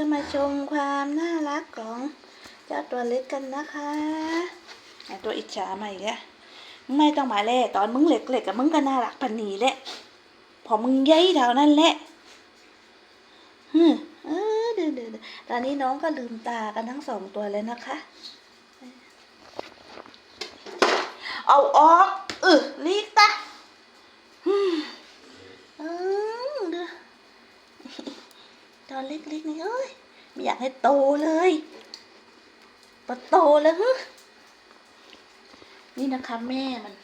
ก็มาชมความน่ารักของเจ้าตัวเล็กกันนะคะตัวอิจฉามาอีกแล้วมึงไม่ต้องมาเล่ตอนมึงเล็กๆกับมึงก็น่ารักปันนีแหละ พอมึงใหญ่เท่านั้นแหละฮึเออเดี๋ยวเดี๋ยวเดี๋ยวตอนนี้น้องก็ลืมตากันทั้งสองตัวเลยนะคะ เอาออกเออลีกตาฮึมเออเดี๋ยว ตอนเล็กๆนี่เอ้ยไม่อยากให้โตเลยพอโตแล้วฮนี่นะคะแม่มัน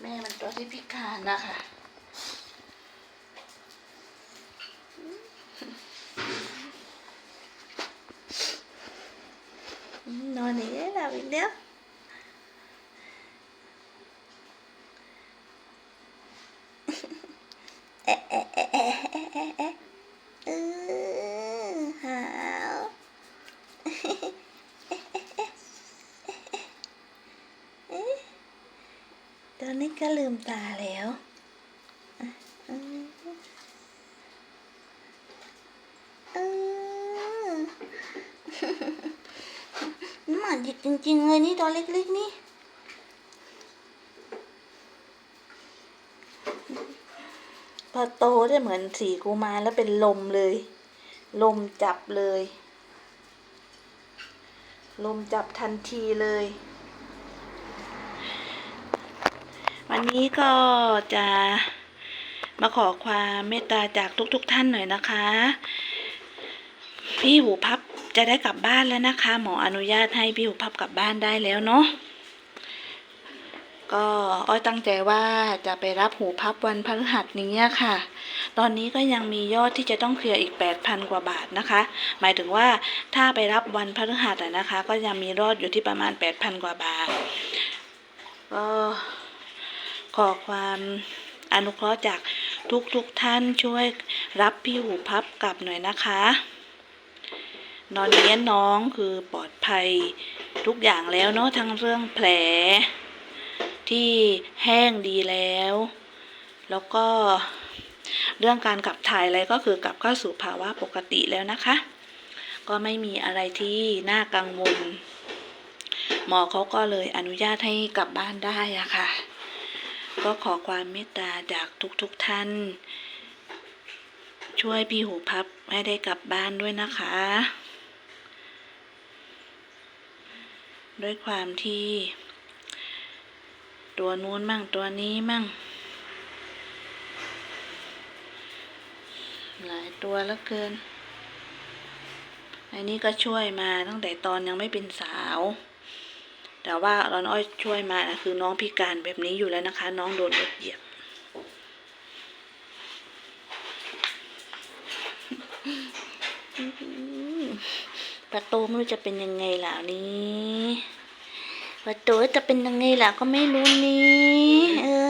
แม่มันตัวที่พิการนะคะนอนอย่างนี้หลับอีกแล้วอะ เอะเอะเอะเอะเอะเออหาวเอ๊ะตอนนี้ก็ลืมตาแล้วอะอืมอืมหมาหยิกจริงๆเลยนี่ตัวเล็กๆนี่ อโตได้เหมือนสีกูมาแล้วเป็นลมเลย ลมจับเลย ลมจับทันทีเลย วันนี้ก็จะมาขอความเมตตาจากทุกๆทท่านหน่อยนะคะ พี่หูพับจะได้กลับบ้านแล้วนะคะ หมออนุญาตให้พี่หูพับกลับบ้านได้แล้วเนาะ ก็อ้อยตั้งใจว่าจะไปรับหูพับวันพฤหัสนี้ค่ะ ตอนนี้ก็ยังมียอดที่จะต้องเคลียร์อีก 8,000 กว่าบาทนะคะ หมายถึงว่าถ้าไปรับวันพฤหัสอะนะคะ ก็ยังมีรอดอยู่ที่ประมาณ 8,000 กว่าบาท ก็ขอความอนุเคราะห์จากทุกๆทท่านช่วยรับพี่หูพับกลับหน่อยนะคะ นอนนี้น้องคือปลอดภัยทุกอย่างแล้วเนาะทั้งเรื่องแผล ที่แห้งดีแล้ว แล้วก็เรื่องการขับถ่ายอะไรก็คือกลับเข้าสู่ภาวะปกติแล้วนะคะ ก็ไม่มีอะไรที่น่ากังวล หมอเขาก็เลยอนุญาตให้กลับบ้านได้อะค่ะ ก็ขอความเมตตาจากทุกๆทท่าน ช่วยพี่หูพับให้ได้กลับบ้านด้วยนะคะ ด้วยความที่ ตัวนู้นมั่งตัวนี้มั่ง หลายตัวแล้วเกิน อันนี้ก็ช่วยมาตั้งแต่ตอนยังไม่เป็นสาว แต่ว่าตอนอ้อยช่วยมานะคือน้องพิการแบบนี้อยู่แล้วนะคะ น้องโดนรถเหยียบประตูไม่รู้จะเป็นยังไงล่ะนี้ ประตูจะเป็นยังไงล่ะก็ไม่รู้นี้เออ